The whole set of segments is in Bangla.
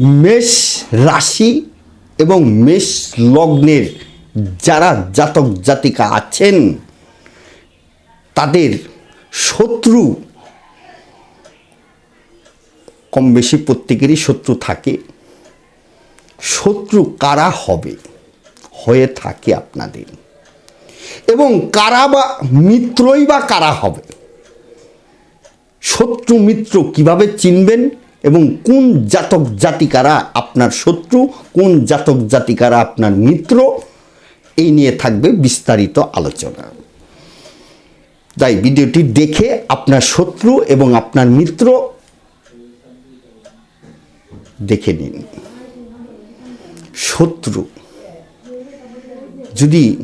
মেষ রাশি এবং মেষ লগ্নের যারা জাতক জাতিকা আছেন, তাদের শত্রু কম বেশি প্রত্যেকেরই শত্রু থাকে। শত্রু কারা হবে? হয়ে থাকে আপনাদের। এবং কারা বা মিত্রই বা কারা হবে? শত্রু মিত্র কীভাবে চিনবেন? এবং কোন জাতক জাতিকারা আপনার শত্রু, কোন জাতক জাতিকারা আপনার মিত্র, এই নিয়ে থাকবে বিস্তারিত আলোচনা। তাই ভিডিওটি দেখে আপনার শত্রু এবং আপনার মিত্র দেখে নিন। শত্রু। যদি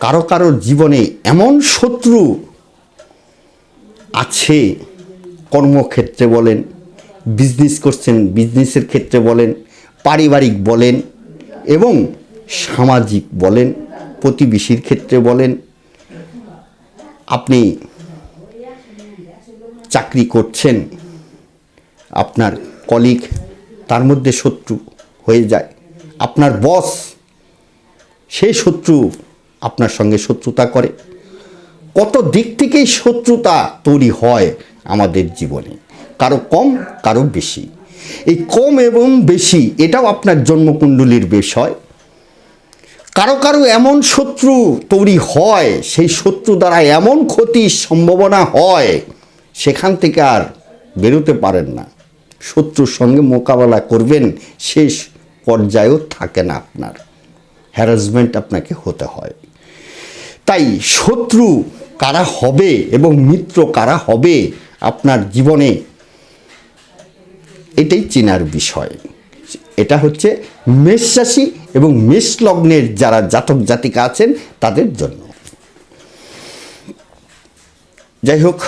কারও কারোর জীবনে এমন শত্রু আছে, কর্মক্ষেত্রে বলেন বিজনেস করছেন বিজনেসের ক্ষেত্রে বলেন, পারিবারিক বলেন এবং সামাজিক বলেন, প্রতিবেশীর ক্ষেত্রে বলেন, আপনি চাকরি করছেন, আপনার কলিগ তার মধ্যে শত্রু হয়ে যায়, আপনার বস সেই শত্রু আপনার সঙ্গে শত্রুতা করে। কত দিক থেকেই শত্রুতা তৈরি হয় আমাদের জীবনে। কারও কম, কারও বেশি। এই কম এবং বেশি, এটাও আপনার জন্মকুণ্ডলীর বিষয়। কারও কারও এমন শত্রু তৈরি হয়, সেই শত্রু দ্বারা এমন ক্ষতির সম্ভাবনা হয়, সেখান থেকে আর বেরোতে পারেন না। শত্রুর সঙ্গে মোকাবেলা করবেন, শেষ পর্যায়েও থাকে না আপনার। হ্যারাসমেন্ট আপনাকে হতে হয়। তাই শত্রু কারা হবে এবং মিত্র কারা হবে, আপনার জীবনে এটাই চেনার বিষয়। এটা হচ্ছে মেষ রাশি এবং মেষ লগ্নের যারা জাতক জাতিকা আছেন তাদের জন্য। যাই হোক,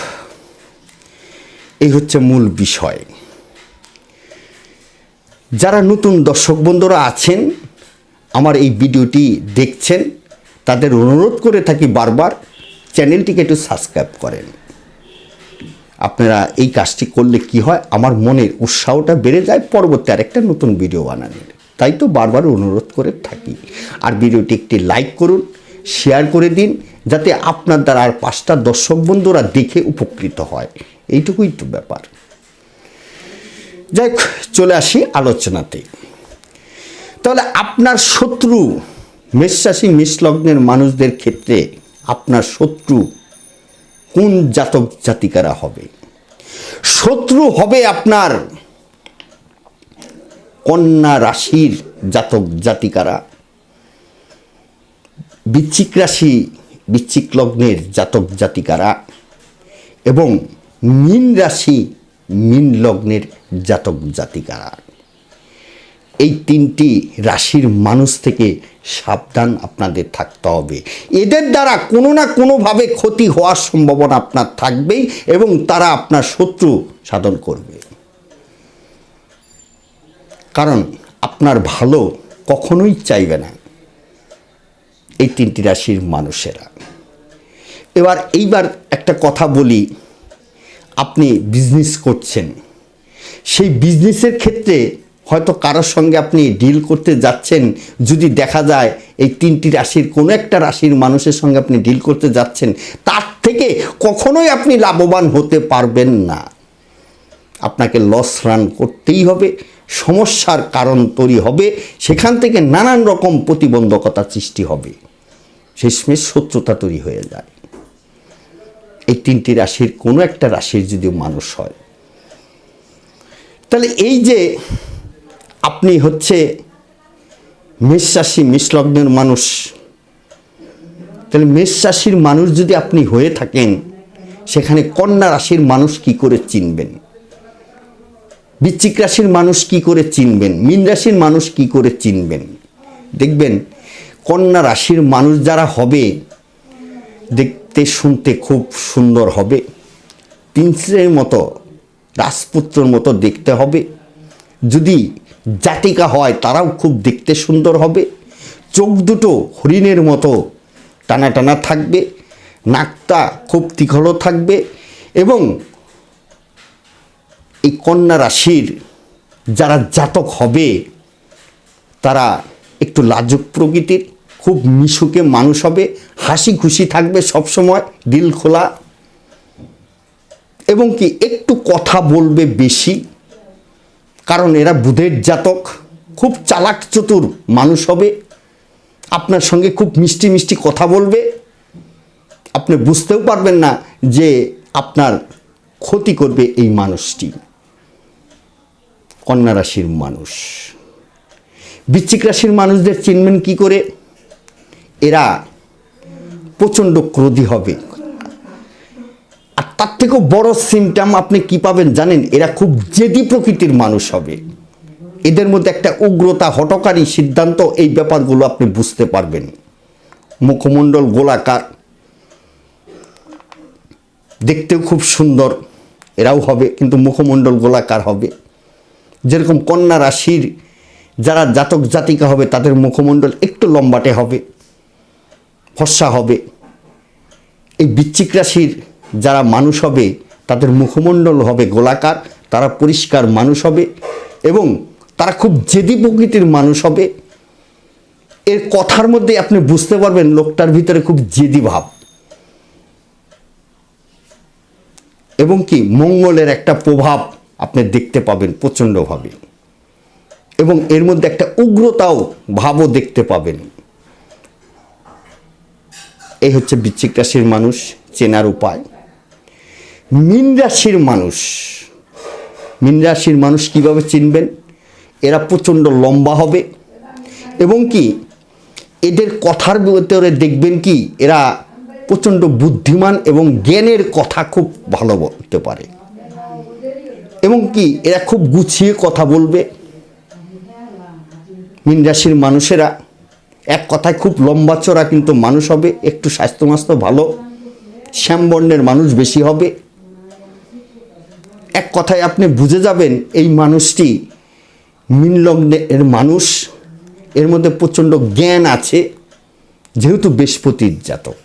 এই হচ্ছে মূল বিষয়। যারা নতুন দর্শক বন্ধুরা আছেন, আমার এই ভিডিওটি দেখছেন, তাদের অনুরোধ করে থাকি বারবার চ্যানেলটিকে একটু সাবস্ক্রাইব করেন। আপনারা এই কাজটি করলে কি হয়? আমার মনের উৎসাহটা বেড়ে যায়, পরবর্তী আরেকটা নতুন ভিডিও বানানোর। তাই তো বারবার অনুরোধ করে থাকি। আর ভিডিওটি একটি লাইক করুন শেয়ার করে দিন, যাতে আপনার দ্বারা আর পাঁচটা দর্শক বন্ধুরা দেখে উপকৃত হয়। এইটুকুই তো ব্যাপার। যাই চলে আসি আলোচনাতে। তাহলে আপনার শত্রু মেষরাশি মেষলগ্নের মানুষদের ক্ষেত্রে আপনার শত্রু কোন জাতক জাতিকারা হবে? শত্রু হবে আপনার। কন্যা রাশির জাতক জাতিকারা। বিচ্ছিক রাশি, বৃশ্চিক লগ্নের জাতক জাতিকারা এবং মীন রাশি, মীন লগ্নের জাতক জাতিকারা। এই তিনটি রাশির মানুষ থেকে সাবধান আপনাদের থাকতে হবে। এদের দ্বারা কোনো না কোনোভাবে ক্ষতি হওয়ার সম্ভাবনা আপনার থাকবেই এবং তারা আপনার শত্রু সাধন করবে। কারণ আপনার ভালো কখনোই চাইবে না এই তিনটি রাশির মানুষেরা। এবার এইবার একটা কথা বলি, আপনি বিজনেস করছেন। সেই বিজনেসের ক্ষেত্রে হয়তো কারোর সঙ্গে আপনি ডিল করতে যাচ্ছেন, যদি দেখা যায় এই তিনটি রাশির কোনো একটা রাশির মানুষের সঙ্গে আপনি ডিল করতে যাচ্ছেন, তার থেকে কখনোই আপনি লাভবান হতে পারবেন না। আপনাকে লস রান করতেই হবে, সমস্যার কারণ তৈরি হবে, সেখান থেকে নানান রকম প্রতিবন্ধকতা সৃষ্টি হবে। শেষমেশ শত্রুতা তৈরি হয়ে যায়। এই তিনটি রাশির কোনো একটা রাশির যদি মানুষ হয়, তাহলে এই যে আপনি হচ্ছে মেষ রাশি মেষলগ্নের মানুষ। তাহলে মেষ রাশির মানুষ যদি আপনি হয়ে থাকেন, সেখানে কন্যা রাশির মানুষ কি করে চিনবেন? বৃশ্চিক রাশির মানুষ কি করে চিনবেন? মীন রাশির মানুষ কি করে চিনবেন? দেখবেন, কন্যা রাশির মানুষ যারা হবে, দেখতে শুনতে খুব সুন্দর হবে। প্রিন্সের মতো, রাজপুত্রর মতো দেখতে হবে। যদি জাতিকা হয়, তারাও খুব দেখতে সুন্দর হবে। চোখ দুটো হরিণের মতো টানা টানা থাকবে, নাকটা খুব তীক্ষ্ণ থাকবে এবং এই কন্যা রাশির যারা জাতক হবে, তারা একটু লাজুক প্রকৃতির, খুব মিশুকে মানুষ হবে, হাসি খুশি থাকবে সবসময় দিল খোলা এবং কি একটু কথা বলবে বেশি। কারণ এরা বুধের জাতক। খুব চালাক, চতুর মানুষ হবে। আপনার সঙ্গে খুব মিষ্টি মিষ্টি কথা বলবে। আপনি বুঝতেও পারবেন না যে আপনার ক্ষতি করবে এই মানুষটি। কন্যা রাশির মানুষ। বৃশ্চিক রাশির মানুষদের চিনবেন কি করে? এরা প্রচণ্ড ক্রোধী হবে। তার থেকেও বড় সিমটাম আপনি কি পাবেন জানেন? এরা খুব জেদি প্রকৃতির মানুষ হবে। এদের মধ্যে একটা উগ্রতা হটকারী সিদ্ধান্ত, এই ব্যাপারগুলো আপনি বুঝতে পারবেন। মুখমণ্ডল গোলাকার। দেখতেও খুব সুন্দর। এরাও হবে, কিন্তু মুখমণ্ডল গোলাকার হবে। যেরকম কন্যা রাশির যারা জাতক জাতিকা হবে, তাদের মুখমণ্ডল একটু লম্বাটে হবে, ফর্সা হবে। এই বৃশ্চিক রাশির যারা মানুষ হবে, তাদের মুখমণ্ডল হবে গোলাকার, তারা পরিষ্কার মানুষ হবে এবং তারা খুব জেদি প্রকৃতির মানুষ হবে। এর কথার মধ্যে আপনি বুঝতে পারবেন লোকটার ভিতরে খুব জেদি ভাব। এবং কি, মঙ্গলের একটা প্রভাব আপনি দেখতে পাবেন প্রচণ্ডভাবে। এবং এর মধ্যে একটা উগ্রতাও, ভাবও দেখতে পাবেন। এই হচ্ছে বৃশ্চিক রাশির মানুষ, চেনার উপায়। মীন রাশির মানুষ। মীন রাশির মানুষ কীভাবে চিনবেন? এরা প্রচণ্ড লম্বা হবে। এবং কি, এদের কথার ভিতরে দেখবেন কি, এরা প্রচণ্ড বুদ্ধিমান এবং জ্ঞানের কথা খুব ভালো বলতে পারে। এবং কি, এরা খুব গুছিয়ে কথা বলবে। মীন রাশির মানুষেরা এক কথায় খুব লম্বা চড়া কিন্তু মানুষ হবে, একটু স্বাস্থ্য মাস্ত্য ভালো, শ্যামবর্ণের মানুষ বেশি হবে। এক কথায় আপনি বুঝে যাবেন, এই মানুষটি মীন এর মানুষ। এর মধ্যে প্রচণ্ড জ্ঞান আছে, যেহেতু বৃহস্পতির জাতক।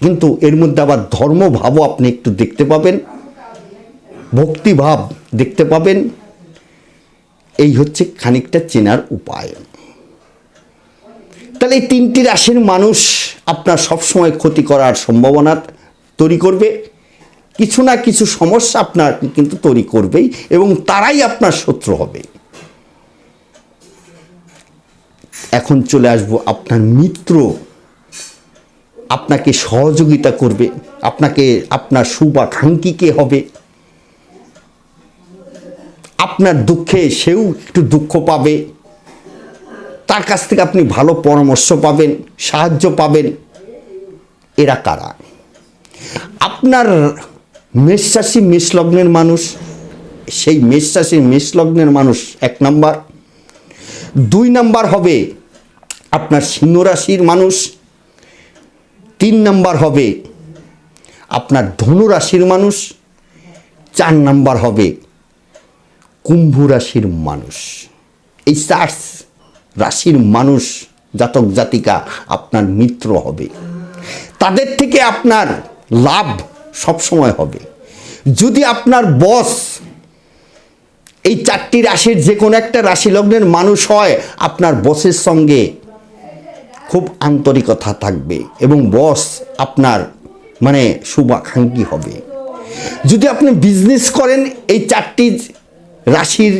কিন্তু এর মধ্যে আবার ধর্মভাবও আপনি একটু দেখতে পাবেন, ভক্তিভাব দেখতে পাবেন। এই হচ্ছে খানিকটা চেনার উপায়। তাহলে এই তিনটি রাশির মানুষ আপনার সবসময় ক্ষতি করার সম্ভাবনা তৈরি করবে। কিছু না কিছু সমস্যা আপনার কিন্তু তৈরি করবেই এবং তারাই আপনার শত্রু হবে। এখন চলে আসব আপনার মিত্র। আপনাকে সহযোগিতা করবে, আপনাকে, আপনার শুভাকাঙ্ক্ষী কে হবে। আপনার দুঃখে সেও একটু দুঃখ পাবে। তার কাছ থেকে আপনি ভালো পরামর্শ পাবেন, সাহায্য পাবেন। এরা কারা? আপনার মেষ রাশি মেষ মানুষ, সেই মেষ রাশি মেষ লগ্নের মানুষ এক নাম্বার। দুই নাম্বার হবে আপনার সিংহ রাশির মানুষ। তিন নাম্বার হবে আপনার ধনু রাশির মানুষ। চার নাম্বার হবে কুম্ভ রাশির মানুষ। এই চার রাশির মানুষ, জাতক, জাতিকা আপনার মিত্র হবে। তাদের থেকে আপনার লাভ সবসময় হবে। যদি আপনার বস এই চারটি রাশির যে কোনো একটা রাশি লগ্নের মানুষ হয়, আপনার বসের সঙ্গে খুব আন্তরিকতা থাকবে এবং বস আপনার মানে শুভাকাঙ্ক্ষী হবে। যদি আপনি বিজনেস করেন, এই চারটি রাশির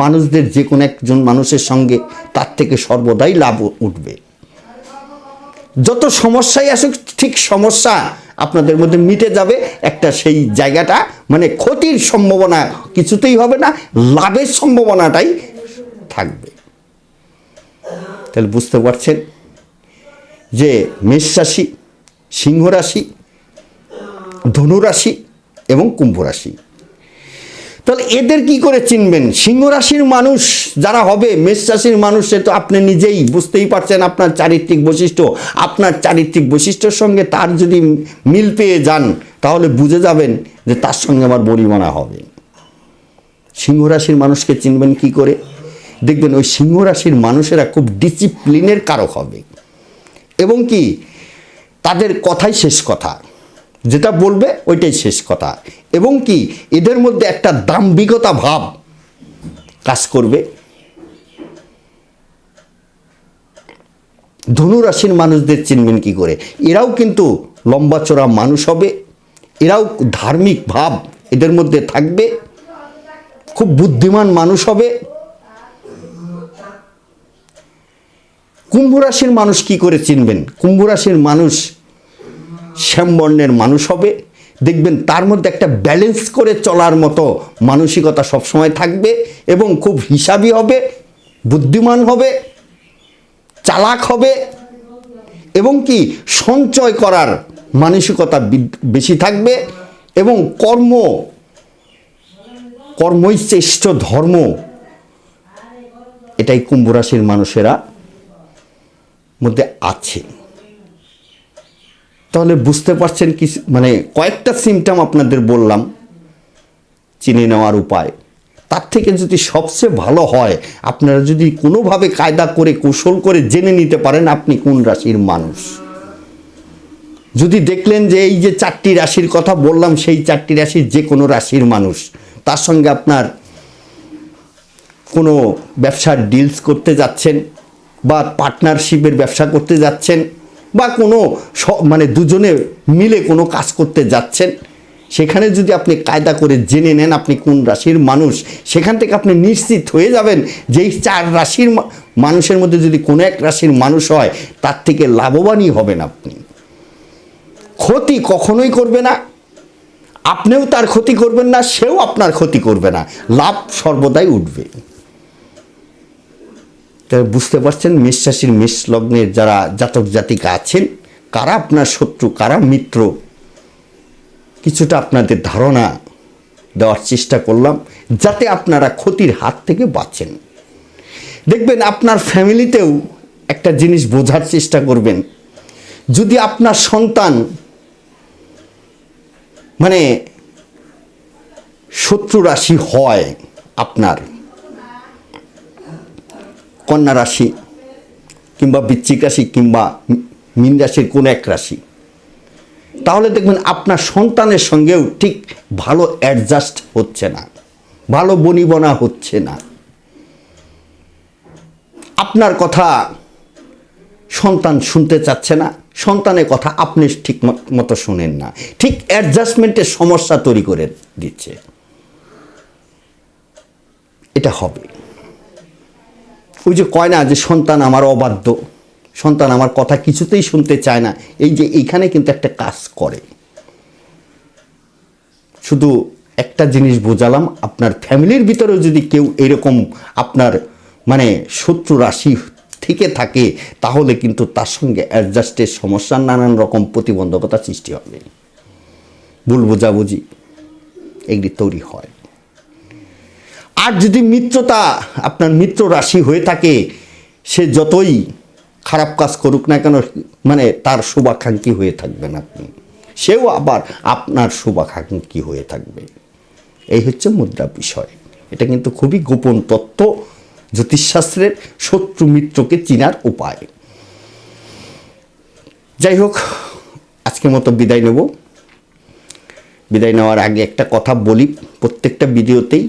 মানুষদের যে কোনো একজন মানুষের সঙ্গে, তার থেকে সর্বদাই লাভ উঠবে। যত সমস্যাই আসুক, ঠিক সমস্যা আপনাদের মধ্যে মিটে যাবে একটা সেই জায়গাটা। মানে ক্ষতির সম্ভাবনা কিছুতেই হবে না, লাভের সম্ভাবনাটাই থাকবে। তাহলে বুঝতে পারছেন যে মেষ রাশি, সিংহ রাশি, ধনু রাশি এবং কুম্ভ রাশি। তাহলে এদের কি করে চিনবেন? সিংহ রাশির মানুষ যারা হবে, মেষ রাশির মানুষ, সে তো আপনি নিজেই বুঝতেই পারছেন আপনার চারিত্রিক বৈশিষ্ট্য। আপনার চারিত্রিক বৈশিষ্ট্যের সঙ্গে তার যদি মিল পেয়ে যান, তাহলে বুঝে যাবেন যে তার সঙ্গে আমার বড়িমানা হবে। সিংহ রাশির মানুষকে চিনবেন কি করে? দেখবেন ওই সিংহ রাশির মানুষেরা খুব ডিসিপ্লিনের কারক হবে। এবং কি? তাদের কথাই শেষ কথা। যেটা বলবে ওইটাই শেষ কথা। এবং কি, এদের মধ্যে একটা দাম্ভিকতা ভাব কাজ করবে। ধনুরাশির মানুষদের চিনবেন কি করে? এরাও কিন্তু লম্বা চড়া মানুষ হবে। এরাও ধার্মিক ভাব এদের মধ্যে থাকবে। খুব বুদ্ধিমান মানুষ হবে। কুম্ভ রাশির মানুষ কি করে চিনবেন? কুম্ভ রাশির মানুষ শ্যামবর্ণের মানুষ হবে। দেখবেন তার মধ্যে একটা ব্যালেন্স করে চলার মতো মানসিকতা সবসময় থাকবে এবং খুব হিসাবি হবে, বুদ্ধিমান হবে, চালাক হবে এবং কি সঞ্চয় করার মানসিকতা বেশি থাকবে এবং কর্ম কর্মই শ্রেষ্ঠ ধর্ম, এটাই কুম্ভ রাশির মানুষেরা মধ্যে আছে। তাহলে বুঝতে পারছেন কি মানে কয়েকটা সিমটম আপনাদের বললাম, চিনে নেওয়ার উপায়। তার থেকে যদি সবচেয়ে ভালো হয়, আপনারা যদি কোনোভাবে কায়দা করে, কৌশল করে জেনে নিতে পারেন আপনি কোন রাশির মানুষ। যদি দেখলেন যে এই যে চারটি রাশির কথা বললাম, সেই চারটি রাশির যে কোনো রাশির মানুষ, তার সঙ্গে আপনার কোনো ব্যবসার ডিলস করতে যাচ্ছেন বা পার্টনারশিপের ব্যবসা করতে যাচ্ছেন বা কোনো মানে দুজনে মিলে কোনো কাজ করতে যাচ্ছেন, সেখানে যদি আপনি কায়দা করে জেনে নেন আপনি কোন রাশির মানুষ, সেখান থেকে আপনি নিশ্চিত হয়ে যাবেন যে এই চার রাশির মানুষের মধ্যে যদি কোনো এক রাশির মানুষ হয়, তার থেকে লাভবানই হবেন আপনি। ক্ষতি কখনোই করবে না, আপনিও তার ক্ষতি করবেন না, সেও আপনার ক্ষতি করবে না, লাভ সর্বদাই উঠবে। তাই বুঝতে পারছেন মেষ রাশির মেষ লগ্নের যারা জাতক জাতিকা আছেন, কারা আপনার শত্রু, কারা মিত্র? কিছুটা আপনাদের ধারণা দেওয়ার চেষ্টা করলাম, যাতে আপনারা ক্ষতির হাত থেকে বাঁচেন। দেখবেন, আপনার ফ্যামিলিতেও একটা জিনিস বোঝার চেষ্টা করবেন। যদি আপনার সন্তান মানে শত্রু রাশি হয় আপনার কন্যা রাশি কিংবা বৃশ্চিক রাশি কিংবা মীন রাশির কোনো এক রাশি। তাহলে দেখবেন আপনার সন্তানের সঙ্গেও ঠিক ভালো অ্যাডজাস্ট হচ্ছে না, ভালো বনিবনা হচ্ছে না। আপনার কথা সন্তান শুনতে চাচ্ছে না, সন্তানের কথা আপনি ঠিক মতো শোনেন না। ঠিক অ্যাডজাস্টমেন্টের সমস্যা তৈরি করে দিচ্ছে। এটা হবে। ওই যে কয় না যে সন্তান আমার অবাধ্য, সন্তান আমার কথা কিছুতেই শুনতে চায় না। এই যে এইখানে কিন্তু একটা কাজ করে। শুধু একটা জিনিস বোঝালাম, আপনার ফ্যামিলির ভিতরেও যদি কেউ এরকম আপনার মানে শত্রু রাশি থেকে থাকে, তাহলে কিন্তু তার সঙ্গে অ্যাডজাস্টের সমস্যার নানান রকম প্রতিবন্ধকতা সৃষ্টি হবে। ভুল বোঝাবুঝি এগুলি তৈরি হয়। আর যদি মিত্রতা আপনার মিত্র রাশি হয়ে থাকে, সে যতই খারাপ কাজ করুক না কেন মানে তার শুভাকাঙ্ক্ষী হয়ে থাকবেন আপনি। সেও আবার আপনার শুভাকাঙ্ক্ষী হয়ে থাকবে। এই হচ্ছে মুদ্রা বিষয়। এটা কিন্তু খুবই গোপন তত্ত্ব, জ্যোতিষশাস্ত্রের শত্রু মিত্রকে চিনার উপায়। যাই হোক, আজকের মতো বিদায় নেব। বিদায় নেওয়ার আগে একটা কথা বলি, প্রত্যেকটা ভিডিওতেই